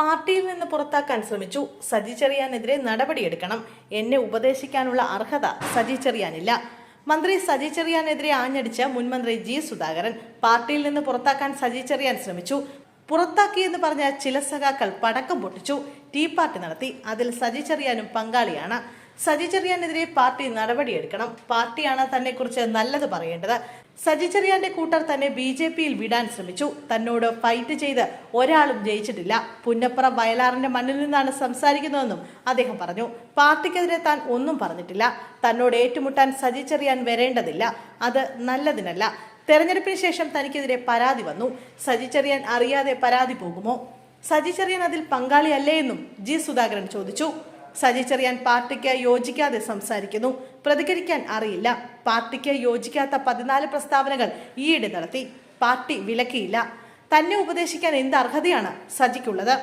പാർട്ടിയിൽ നിന്ന് പുറത്താക്കാൻ ശ്രമിച്ചു. സജി ചെറിയാനെതിരെ നടപടിയെടുക്കണം. എന്നെ ഉപദേശിക്കാനുള്ള അർഹത സജി ചെറിയാനില്ല. മന്ത്രി സജി ചെറിയാനെതിരെ ആഞ്ഞടിച്ച മുൻമന്ത്രി ജി സുധാകരൻ പാർട്ടിയിൽ നിന്ന് പുറത്താക്കാൻ സജി ചെറിയാൻ ശ്രമിച്ചു. പുറത്താക്കിയെന്ന് പറഞ്ഞ ചില സഖാക്കൾ പടക്കം പൊട്ടിച്ചു. ടീ പാർട്ടി നടത്തി. അതിൽ സജി ചെറിയാനും പങ്കാളിയാണ്. സജി ചെറിയാനെതിരെ പാർട്ടി നടപടിയെടുക്കണം. പാർട്ടിയാണ് തന്നെക്കുറിച്ച് നല്ലത് പറയേണ്ടത്. സജി ചെറിയാന്റെ കൂട്ടർ തന്നെ ബി ജെ പിയിൽ വിടാൻ ശ്രമിച്ചു. തന്നോട് ഫൈറ്റ് ചെയ്ത് ഒരാളും ജയിച്ചിട്ടില്ല. പുന്നപ്പുറ വയലാറിന്റെ മണ്ണിൽ നിന്നാണ് സംസാരിക്കുന്നതെന്നും അദ്ദേഹം പറഞ്ഞു. പാർട്ടിക്കെതിരെ താൻ ഒന്നും പറഞ്ഞിട്ടില്ല. തന്നോട് ഏറ്റുമുട്ടാൻ സജി ചെറിയാൻ വരേണ്ടതില്ല. അത് നല്ലതിനല്ല. തെരഞ്ഞെടുപ്പിന് ശേഷം തനിക്കെതിരെ പരാതി വന്നു. സജി ചെറിയാൻ അറിയാതെ പരാതി പോകുമോ? സജി ചെറിയാൻ അതിൽ പങ്കാളിയല്ലേ എന്നും ജി സുധാകരൻ ചോദിച്ചു. സജി ചെറിയാൻ പാർട്ടിക്ക് യോജിക്കാതെ സംസാരിക്കുന്നു. പ്രതികരിക്കാൻ അറിയില്ല. പാർട്ടിക്ക് യോജിക്കാത്ത പതിനാല് പ്രസ്താവനകൾ ഈയിടെ നടത്തി. പാർട്ടി വിലക്കിയില്ല. തന്നെ ഉപദേശിക്കാൻ എന്ത് അർഹതയാണ് സജിക്കുള്ളത്?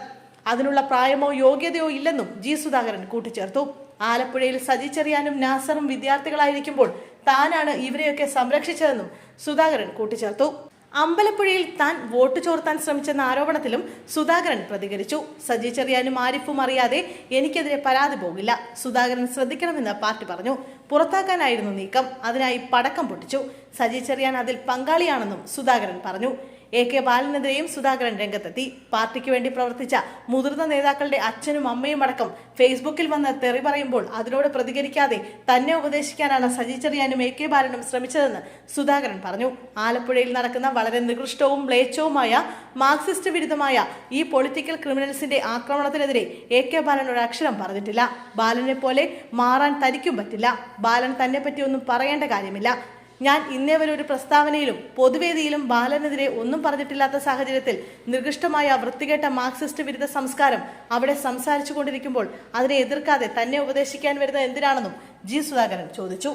അതിനുള്ള പ്രായമോ യോഗ്യതയോ ഇല്ലെന്നും ജി സുധാകരൻ കൂട്ടിച്ചേർത്തു. ആലപ്പുഴയിൽ സജി ചെറിയാനും നാസറും വിദ്യാർത്ഥികളായിരിക്കുമ്പോൾ താനാണ് ഇവരെയൊക്കെ സംരക്ഷിച്ചതെന്നും സുധാകരൻ കൂട്ടിച്ചേർത്തു. അമ്പലപ്പുഴയിൽ താൻ വോട്ട് ചോർത്താൻ ശ്രമിച്ചെന്ന ആരോപണത്തിലും സുധാകരൻ പ്രതികരിച്ചു. സജി ചെറിയാനും ആരിഫും അറിയാതെ എനിക്കെതിരെ പരാതി പോകില്ല. സുധാകരൻ ശ്രദ്ധിക്കണമെന്ന് പാർട്ടി പറഞ്ഞു. പുറത്താക്കാനായിരുന്നു നീക്കം. അതിനായി പടക്കം പൊട്ടിച്ചു. സജി ചെറിയാൻ അതിൽ പങ്കാളിയാണെന്നും സുധാകരൻ പറഞ്ഞു. എ കെ ബാലനെതിരെയും സുധാകരൻ രംഗത്തെത്തി. പാർട്ടിക്ക് വേണ്ടി പ്രവർത്തിച്ച മുതിർന്ന നേതാക്കളുടെ അച്ഛനും അമ്മയും അടക്കം ഫേസ്ബുക്കിൽ വന്ന് തെറി പറയുമ്പോൾ അതിനോട് പ്രതികരിക്കാതെ തന്നെ ഉപദേശിക്കാനാണ് സജി ചെറിയാനും എ കെ ബാലനും ശ്രമിച്ചതെന്ന് സുധാകരൻ പറഞ്ഞു. ആലപ്പുഴയിൽ നടക്കുന്ന വളരെ നികൃഷ്ടവും മ്ലേച്ഛവുമായ മാർക്സിസ്റ്റ് വിരുദ്ധമായ ഈ പൊളിറ്റിക്കൽ ക്രിമിനൽസിന്റെ ആക്രമണത്തിനെതിരെ എ കെ ബാലൻ ഒരു അക്ഷരം പറഞ്ഞിട്ടില്ല. ബാലനെ പോലെ മാറാൻ തനിക്കും പറ്റില്ല. ബാലൻ തന്നെ പറ്റിയൊന്നും പറയേണ്ട കാര്യമില്ല. ഞാൻ ഇന്നേ വരെ ഒരു പ്രസ്താവനയിലും പൊതുവേദിയിലും ബാലനെതിരെ ഒന്നും പറഞ്ഞിട്ടില്ലാത്ത സാഹചര്യത്തിൽ നിർദിഷ്ടമായ വൃത്തികെട്ട മാർക്സിസ്റ്റ് വിരുദ്ധ സംസ്കാരം അവിടെ സംസാരിച്ചു കൊണ്ടിരിക്കുമ്പോൾ അതിനെ എതിർക്കാതെ തന്നെ ഉപദേശിക്കാൻ വരുന്നത് എന്തിനാണെന്നും ജി സുധാകരൻ ചോദിച്ചു.